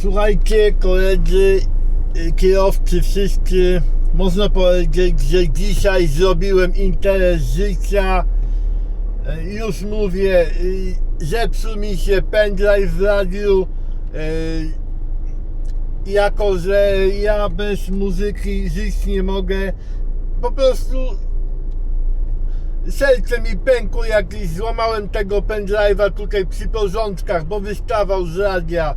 Słuchajcie, koledzy, y, kierowcy, wszyscy, można powiedzieć, że dzisiaj zrobiłem interes życia. Y, Już mówię, y, zepsuł mi się pendrive w radiu. y, Jako, że ja bez muzyki żyć nie mogę, po prostu serce mi pękło, jak złamałem tego pendrive'a tutaj przy porządkach, bo wystawał z radia.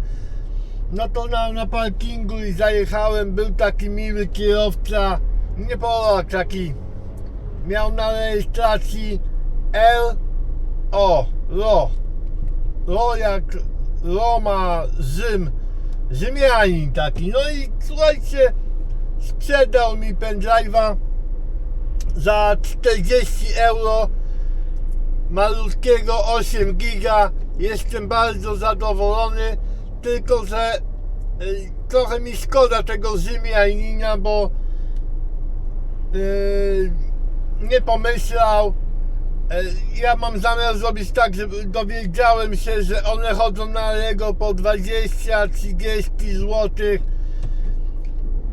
No to na, na parkingu i zajechałem, był taki miły kierowca, nie Polak taki, miał na rejestracji L, O, Ro, Ro jak Roma, Rzym, Rzymianin taki, no i słuchajcie, sprzedał mi pendrive'a za 40 euro malutkiego 8 giga. Jestem bardzo zadowolony tylko że y, trochę mi szkoda tego Rzymianina bo y, nie pomyślał. Y, ja mam zamiar zrobić tak, żeby dowiedziałem się, że one chodzą na Lego po 20-30 złotych.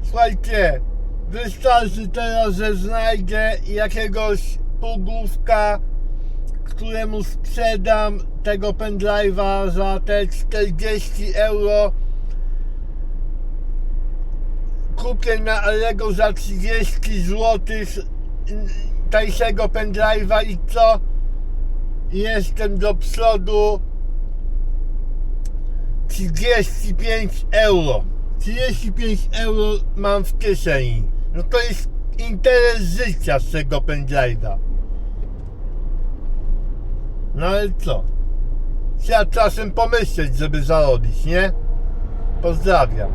Słuchajcie, wystarczy teraz, że znajdę jakiegoś półgłówka, któremu sprzedam tego pendrive'a za te 40 euro. Kupię na Allegro za 30 zł tańszego pendrive'a i co? Jestem do przodu 35 euro. 35 euro mam w kieszeni. No to jest interes życia z tego pendrive'a. No ale co? Trzeba czasem pomyśleć, żeby zarobić, nie? Pozdrawiam.